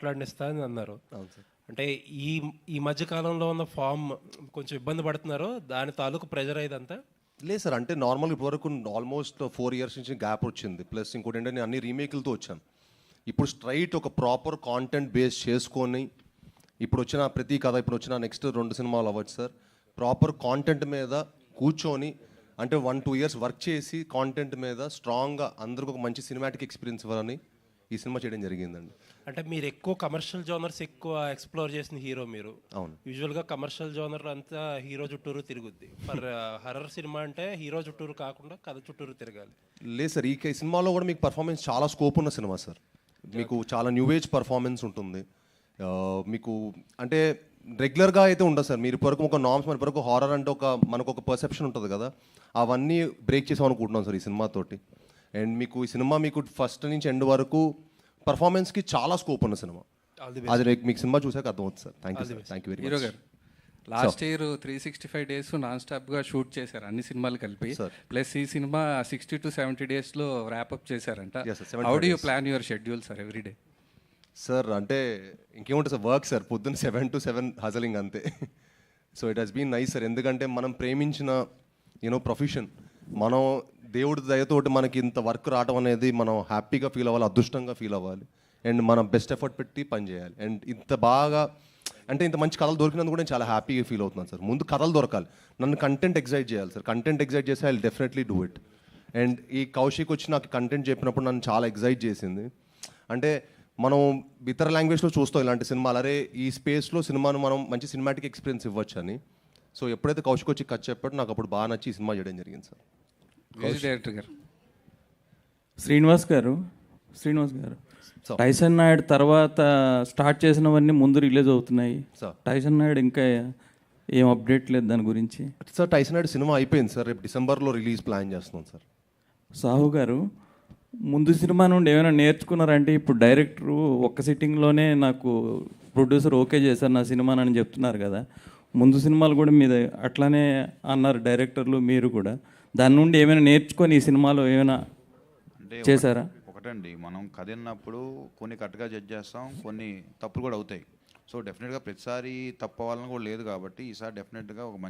మాట్లాడిస్తా అని అన్నారు అంటే ఈ ఈ మధ్య కాలంలో ఉన్న ఫామ్ కొంచెం ఇబ్బంది పడుతున్నారు. దాని తాలూకు ప్రెజర్ ఇదంతా లేదు సార్ అంటే నార్మల్ ఇప్పటివరకు ఆల్మోస్ట్ ఫోర్ ఇయర్స్ నుంచి గ్యాప్ వచ్చింది. ప్లస్ ఇంకోటి ఏంటంటే నేను అన్ని రీమేక్లతో వచ్చాను. ఇప్పుడు స్ట్రైట్ ఒక ప్రాపర్ కాంటెంట్ బేస్ చేసుకొని ఇప్పుడు వచ్చిన ప్రతి కథ ఇప్పుడు వచ్చిన నెక్స్ట్ రెండు సినిమాలు అవ్వచ్చు సార్. ప్రాపర్ కాంటెంట్ మీద కూర్చొని అంటే వన్ టూ ఇయర్స్ వర్క్ చేసి కాంటెంట్ మీద స్ట్రాంగ్గా అందరికి ఒక మంచి సినిమాటిక్ ఎక్స్పీరియన్స్ ఇవ్వాలని ఈ సినిమా చేయడం జరిగిందండి. అంటే మీరు ఎక్కువ కమర్షియల్ జోనర్స్ ఎక్కువ ఎక్స్ప్లోర్ చేసిన హీరో మీరు. అవును. యూజువల్గా కమర్షియల్ జోనర్ అంతా హీరో చుట్టూరు తిరుగుద్ది. ఫర్ హర్రర్ సినిమా అంటే హీరో చుట్టూరు కాకుండా కథ చుట్టూరు తిరగాలి. లేదు సార్ ఈ సినిమాలో కూడా మీకు పర్ఫార్మెన్స్ చాలా స్కోప్ ఉన్న సినిమా సార్. మీకు చాలా న్యూ ఏజ్ పర్ఫార్మెన్స్ ఉంటుంది. మీకు అంటే రెగ్యులర్గా అయితే ఉండదు సార్. మీరు ఇప్పటివరకు ఒక నామ్స్ మన ఇప్పటివరకు హారర్ అంటే ఒక మనకు ఒక పర్సెప్షన్ ఉంటుంది కదా. అవన్నీ బ్రేక్ చేసాం అనుకుంటున్నాం సార్ ఈ సినిమాతోటి అండ్ మీకు ఈ సినిమా మీకు ఫస్ట్ నుంచి ఎండ్ వరకు పర్ఫార్మెన్స్కి చాలా స్కోప్ ఉన్న సినిమా. అది రేపు మీకు సినిమా చూసాక అర్థమవుతుంది sir. Thank you sir thank you very much గారు last year three sixty five days non స్టాప్గా షూట్ చేశారు అన్ని సినిమాలు కలిపి. ప్లస్ ఈ సినిమా సిక్స్టీ టు సెవెంటీ డేస్లో ర్యాప్అప్ చేశారంట. Yes, sir, 75 how do you plan your schedule sir every day sir అంటే ఇంకేముంటుంది సార్ వర్క్ సార్ పొద్దున్న సెవెన్ టు సెవెన్ హజలింగ్ అంతే. So it has been nice sir ఎందుకంటే మనం ప్రేమించిన యూనో ప్రొఫెషన్ మనం దేవుడి దయతోటి మనకి ఇంత వర్క్ రావడం అనేది మనం హ్యాపీగా ఫీల్ అవ్వాలి అదృష్టంగా ఫీల్ అవ్వాలి. అండ్ మనం బెస్ట్ ఎఫర్ట్ పెట్టి పని చేయాలి. అండ్ ఇంత బాగా అంటే ఇంత మంచి కథలు దొరికినందుకు కూడా నేను చాలా హ్యాపీగా ఫీల్ అవుతున్నాను సార్. ముందు కథలు దొరకాలి. నన్ను కంటెంట్ ఎగ్జైట్ చేయాలి సార్. కంటెంట్ ఎగ్జైట్ చేస్తే I definitely do it and ఈ కౌశిక్ వచ్చి నాకు కంటెంట్ చెప్పినప్పుడు నన్ను చాలా ఎగ్జైట్ చేసింది. అంటే మనం ఇతర లాంగ్వేజ్లో చూస్తాం ఇలాంటి సినిమాలు. అరే ఈ స్పేస్లో సినిమాను మనం మంచి సినిమాటిక్ ఎక్స్పీరియన్స్ ఇవ్వచ్చు అని సో ఎప్పుడైతే కౌశిక్ వచ్చి కట్ చెప్పాడో నాకు అప్పుడు బాగా నచ్చి ఈ సినిమా చేయడం జరిగింది సార్. మ్యూజిక్ డైరెక్టర్ గారు. శ్రీనివాస్ గారు శ్రీనివాస్ గారు. టైసన్ నాయుడు తర్వాత స్టార్ట్ చేసినవన్నీ ముందు రిలీజ్ అవుతున్నాయి. టైసన్ నాయుడు ఇంకా ఏం అప్డేట్ లేదు దాని గురించి. సార్ టైసన్ నాయుడు సినిమా అయిపోయింది సార్. రేపు డిసెంబర్లో రిలీజ్ ప్లాన్ చేస్తున్నాం సార్. సాహు గారు ముందు సినిమా నుండి ఏమైనా నేర్చుకున్నారంటే ఇప్పుడు డైరెక్టరు ఒక్క సిట్టింగ్లోనే నాకు ప్రొడ్యూసర్ ఓకే చేశారు నా సినిమానని చెప్తున్నారు కదా. ముందు సినిమాలు కూడా మీద అట్లానే అన్నారు డైరెక్టర్లు మీరు కూడా. దాని నుండి ఏమైనా నేర్చుకొని ఈ సినిమాలో ఏమైనా అంటే చేశారా? ఒకటండి. మనం కథ విన్నప్పుడు కొన్ని కరెక్ట్గా జడ్జ్ చేస్తాం కొన్ని తప్పులు కూడా అవుతాయి. సో డెఫినెట్గా ప్రతిసారి తప్పు అవ్వాలని కూడా లేదు కాబట్టి ఈసారి డెఫినెట్గా ఒక మంచి